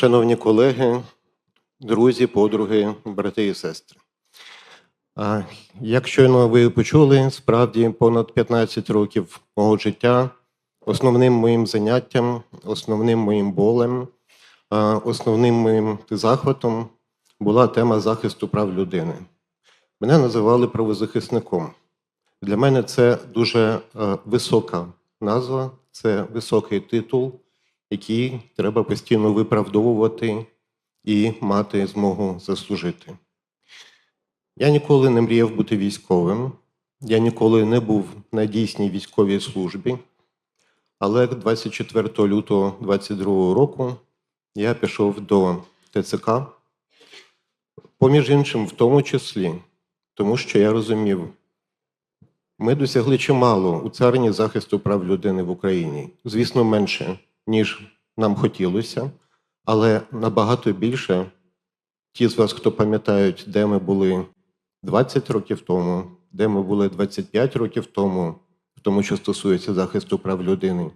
Шановні колеги, друзі, подруги, брати і сестри. Як щойно ви почули, справді понад 15 років мого життя основним моїм заняттям, основним моїм болем, основним моїм захватом була тема захисту прав людини. Мене називали правозахисником. Для мене це дуже е, висока назва, це високий титул, який треба постійно виправдовувати і мати змогу заслужити. Я ніколи не мріяв бути військовим, я ніколи не був на дійсній військовій службі, але 24 лютого 2022 року я пішов до ТЦК, поміж іншим, в тому числі, тому що я розумів, ми досягли чимало у царині захисту прав людини в Україні. Звісно, менше, ніж нам хотілося, але набагато більше ті з вас, хто пам'ятають, де ми були 20 років тому, де ми були 25 років тому, в тому, що стосується захисту прав людини,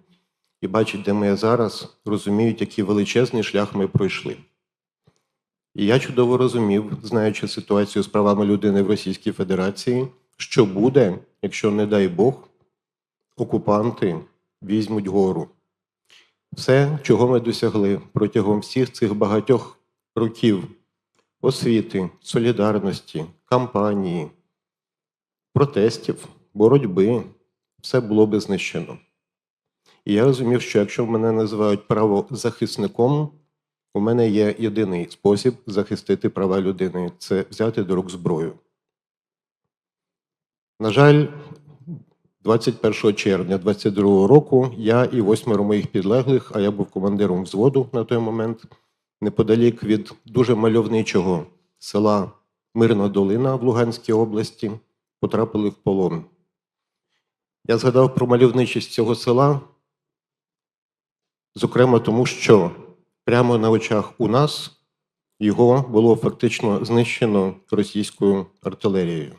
і бачать, де ми зараз, розуміють, який величезний шлях ми пройшли. І я чудово розумів, знаючи ситуацію з правами людини в Російській Федерації, що буде, якщо, не дай Бог, окупанти візьмуть гору. Все, чого ми досягли протягом всіх цих багатьох років освіти, солідарності, кампанії, протестів, боротьби, все було би знищено. І я розумів, що якщо мене називають правозахисником, у мене є єдиний спосіб захистити права людини це взяти до рук зброю. На жаль, 21 червня 2022 року я і восьмеро моїх підлеглих, а я був командиром взводу на той момент, неподалік від дуже мальовничого села Мирна Долина в Луганській області, потрапили в полон. Я згадав про мальовничість цього села, зокрема тому, що прямо на очах у нас його було фактично знищено російською артилерією.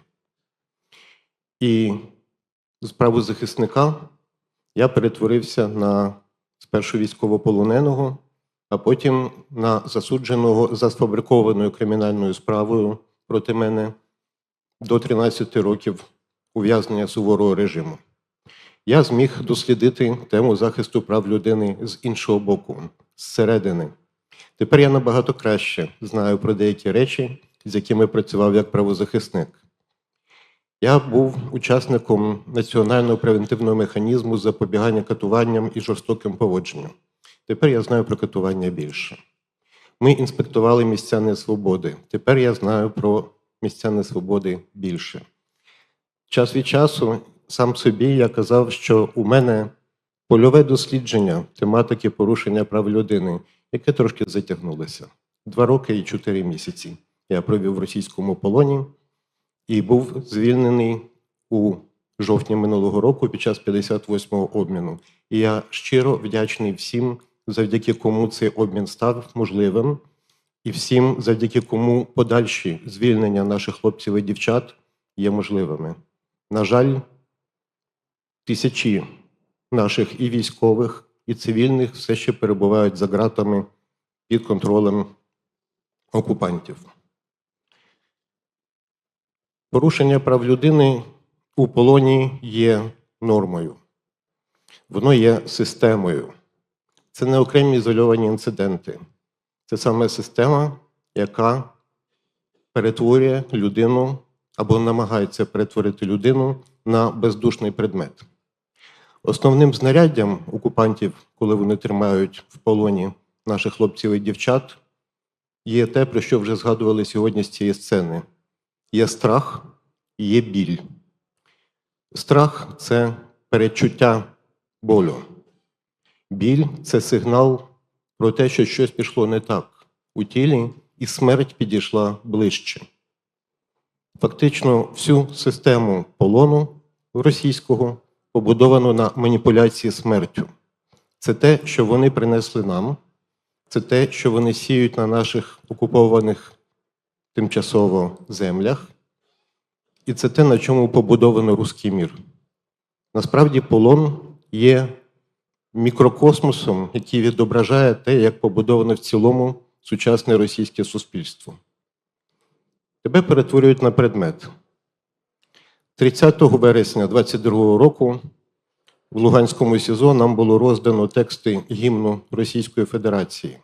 І з правозахисника я перетворився на спершу військовополоненого, а потім на засудженого за сфабрикованою кримінальною справою проти мене до 13 років ув'язнення суворого режиму. Я зміг дослідити тему захисту прав людини з іншого боку, зсередини. Тепер я набагато краще знаю про деякі речі, з якими працював як правозахисник. Я був учасником національного превентивного механізму запобігання катуванням і жорстоким поводженням. Тепер я знаю про катування більше. Ми інспектували місця несвободи. Тепер я знаю про місця несвободи більше. Час від часу сам собі я казав, що у мене польове дослідження тематики порушення прав людини, яке трошки затягнулося. Два роки і чотири місяці я провів в російському полоні і був звільнений у жовтні минулого року під час 58-го обміну. І я щиро вдячний всім, завдяки кому цей обмін став можливим, і всім, завдяки кому подальші звільнення наших хлопців і дівчат є можливими. На жаль, тисячі наших і військових, і цивільних все ще перебувають за ґратами під контролем окупантів. Порушення прав людини у полоні є нормою, воно є системою. Це не окремі ізольовані інциденти. Це саме система, яка перетворює людину або намагається перетворити людину на бездушний предмет. Основним знаряддям окупантів, коли вони тримають в полоні наших хлопців і дівчат, є те, про що вже згадували сьогодні з цієї сцени. Є страх є біль. Страх це перечуття болю. Біль це сигнал про те, що щось пішло не так у тілі, і смерть підійшла ближче. Фактично, всю систему полону російського побудовано на маніпуляції смертю. Це те, що вони принесли нам, це те, що вони сіють на наших окупованих тимчасово землях, і це те, на чому побудовано руський мір. Насправді, полон є мікрокосмосом, який відображає те, як побудоване в цілому сучасне російське суспільство. Тебе перетворюють на предмет. 30 вересня 22 року в Луганському СІЗО нам було роздано тексти гімну Російської Федерації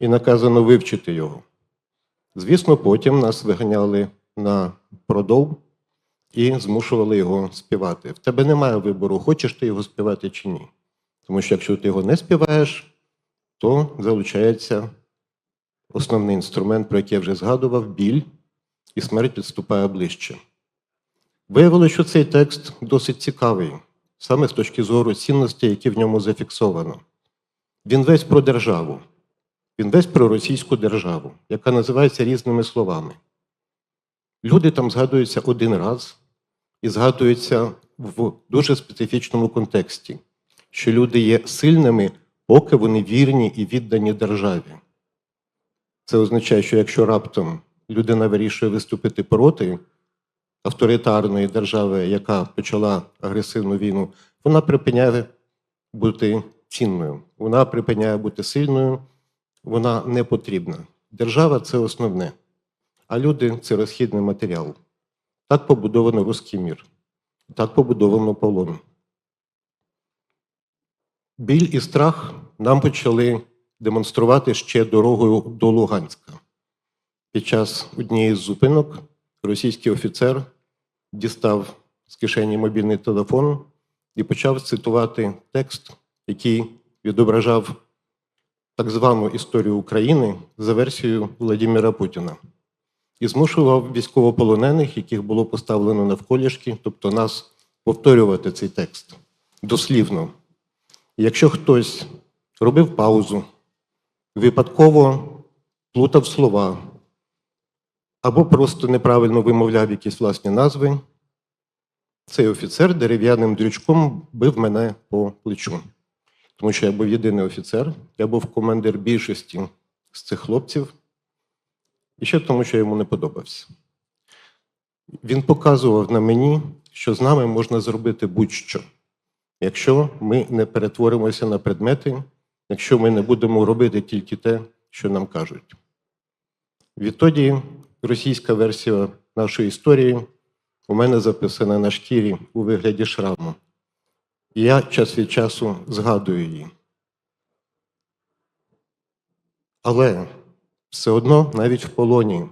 і наказано вивчити його. Звісно, потім нас виганяли на продов і змушували його співати. В тебе немає вибору, хочеш ти його співати чи ні. Тому що якщо ти його не співаєш, то залучається основний інструмент, про який я вже згадував біль, і смерть підступає ближче. Виявилося, що цей текст досить цікавий, саме з точки зору цінностей, які в ньому зафіксовано. Він весь про державу, він весь про російську державу, яка називається різними словами. Люди там згадуються один раз і згадуються в дуже специфічному контексті, що люди є сильними, поки вони вірні і віддані державі. Це означає, що якщо раптом людина вирішує виступити проти авторитарної держави, яка почала агресивну війну, вона припиняє бути цінною, вона припиняє бути сильною, вона не потрібна. Держава це основне, а люди це розхідний матеріал. Так побудовано руський мір, так побудовано полон. Біль і страх нам почали демонструвати ще дорогою до Луганська. Під час однієї з зупинок російський офіцер дістав з кишені мобільний телефон і почав цитувати текст, який відображав так звану історію України за версією Владимира Путіна, і змушував військовополонених, яких було поставлено навколішки, тобто нас повторювати цей текст дослівно. Якщо хтось робив паузу, випадково плутав слова або просто неправильно вимовляв якісь власні назви, цей офіцер дерев'яним дрючком бив мене по плечу. Тому що я був єдиний офіцер, я був командир більшості з цих хлопців, і ще тому, що йому не подобався. Він показував на мені, що з нами можна зробити будь-що, якщо ми не перетворимося на предмети, якщо ми не будемо робити тільки те, що нам кажуть. Відтоді російська версія нашої історії у мене записана на шкірі у вигляді шраму. Я час від часу згадую її. Але все одно навіть в полоні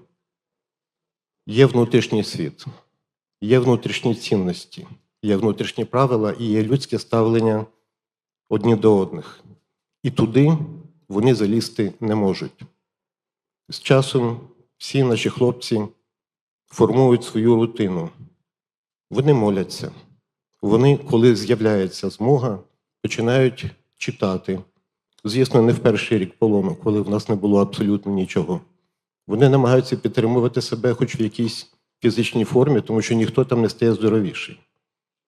є внутрішній світ, є внутрішні цінності, є внутрішні правила і є людське ставлення одні до одних. І туди вони залізти не можуть. З часом всі наші хлопці формують свою рутину. Вони моляться. Вони, коли з'являється змога, починають читати. Звісно, не в перший рік полону, коли в нас не було абсолютно нічого. Вони намагаються підтримувати себе хоч в якійсь фізичній формі, тому що ніхто там не стає здоровіший,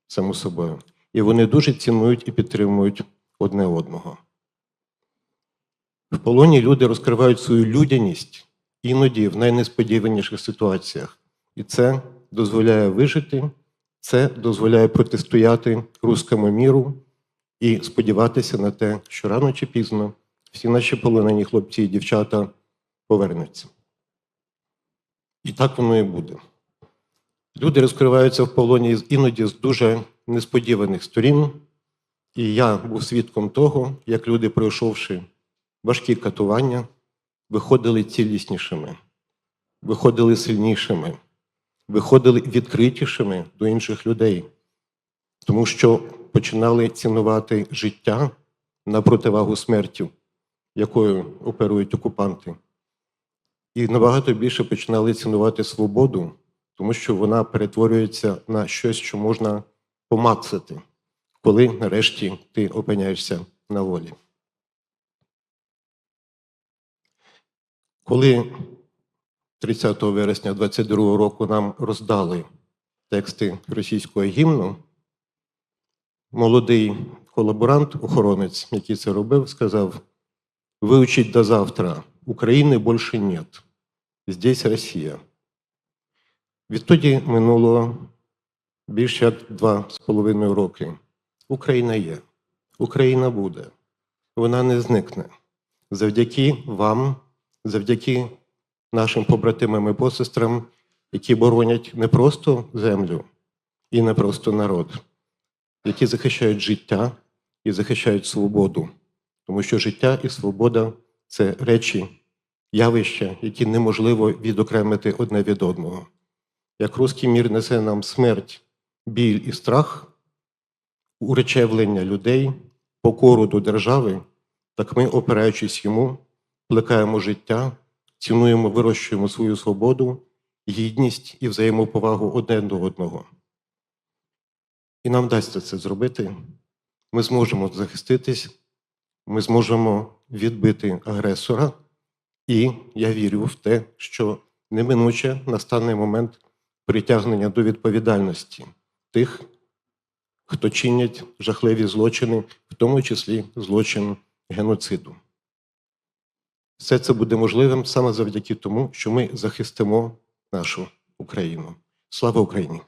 само собою. І вони дуже цінують і підтримують одне одного. В полоні люди розкривають свою людяність іноді в найнесподіваніших ситуаціях. І це дозволяє вижити, це дозволяє протистояти руському міру і сподіватися на те, що рано чи пізно всі наші полонені хлопці і дівчата повернуться. І так воно і буде. Люди розкриваються в полоні іноді з дуже несподіваних сторін, і я був свідком того, як люди, пройшовши важкі катування, виходили ціліснішими, виходили сильнішими, виходили відкритішими до інших людей, тому що починали цінувати життя на противагу смерті, якою оперують окупанти. І набагато більше починали цінувати свободу, тому що вона перетворюється на щось, що можна помацати, коли нарешті ти опиняєшся на волі. Коли 30 вересня 22 року нам роздали тексти російського гімну, молодий колаборант, охоронець, який це робив, сказав: вивчіть до завтра, України більше нет. Здесь Росія. Відтоді минуло більше як два з половиною роки. Україна є. Україна буде. Вона не зникне. Завдяки вам, завдяки нашим побратимам і посестрам, які боронять не просто землю і не просто народ, які захищають життя і захищають свободу. Тому що життя і свобода це речі, явища, які неможливо відокремити одне від одного. Як руський мір несе нам смерть, біль і страх, уречевлення людей, покору до держави, так ми, опираючись йому, плекаємо життя, цінуємо, вирощуємо свою свободу, гідність і взаємоповагу одне до одного. І нам вдасться це зробити. Ми зможемо захиститись, ми зможемо відбити агресора, і я вірю в те, що неминуче настане момент притягнення до відповідальності тих, хто чинять жахливі злочини, в тому числі злочин геноциду. Все це буде можливим саме завдяки тому, що ми захистимо нашу Україну. Слава Україні!